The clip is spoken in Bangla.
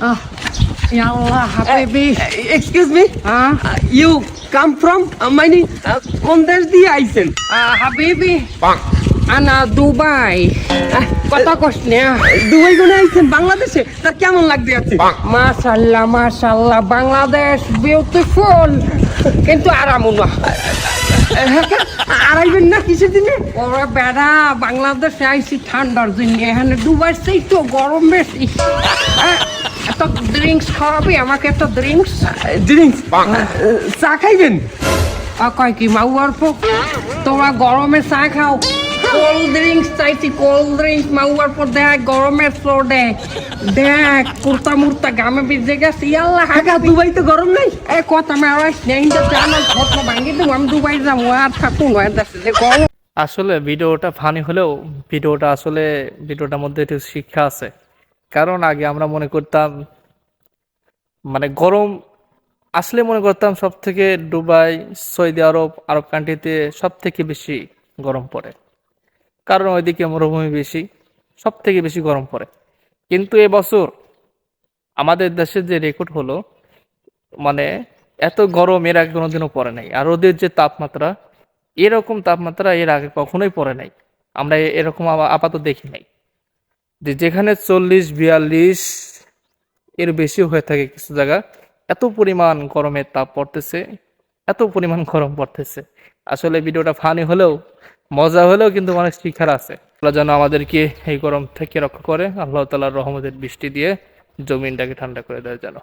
Ah, ya Allah, habibi. Excuse me Ah, you come from মানে uh, কোন দেশ দিয়ে আইছেন ah, habibi. Ana Dubai. কত কষ্ট নে দুবাই কোনে আইছেন বাংলাদেশে? তা কেমন লাগতে আছে? মাশাল্লাহ মাশাল্লাহ বাংলাদেশ বিউটিফুল কিন্তু আরাম না। আড়াইবেন না কিসের দিনে ওরে বেড়া বাংলাদেশে আইসি ঠান্ডার জন্য। এখানে দুবাই সেই তো গরম বেশি। হ্যাঁ, ড্রিঙ্কস খাওয়াবি আমাকে এত ড্রিঙ্কস ড্রিঙ্কস চা খাইবেন? কয় কি মাউয়ার পোক তোমরা গরমে চা খাও। কোল্ড ড্রিঙ্কস চাইছি কোল্ড ড্রিঙ্কস মাউয়ার পর দেখ গরমের ফ্লোর দেখ দেখ কুর্তা মুর্তা গামে ভিজে গেছে। ইয়াল্লা হাগা দুবাই তো গরম নাই? এ কথা মেরা স্নেহিত জানাল ঘটনা ভাঙি দেবো আমি দুবাই যাব আর থাকুন নয় দেশে যে গরম। আসলে ভিডিওটা ফানি হলেও ভিডিওটা আসলে ভিডিওটার মধ্যে একটু শিক্ষা আছে। কারণ আগে আমরা মনে করতাম মানে গরম আসলে মনে করতাম সব থেকে দুবাই, সৌদি আরব আরব কান্ট্রিতে সব থেকে বেশি গরম পড়ে। কারণ ওইদিকে মরুভূমি বেশি সব থেকে বেশি গরম পড়ে। কিন্তু এবছর আমাদের দেশে যে রেকর্ড হলো মানে এত গরম এর আগে কোনোদিনও পড়ে নাই। আর ওদের যে তাপমাত্রা, এরকম তাপমাত্রা এর আগে কখনোই পড়ে নাই। আমরা এরকম আপাতত দেখি নাই। যে যেখানে চল্লিশ, বিয়াল্লিশ এর বেশি হয়ে থাকে কিছু জায়গা। এত পরিমাণ গরমের তাপ পড়তেছে, এত পরিমাণ গরম পড়তেছে। আসলে ভিডিওটা ফানি হলেও, মজা হলেও কিন্তু অনেক শিক্ষার আছে। আল্লাহ যেন আমাদেরকে এই গরম থেকে রক্ষা করে, আল্লাহ তালার রহমতের বৃষ্টি দিয়ে জমিনটাকে ঠান্ডা করে দেয় যেন।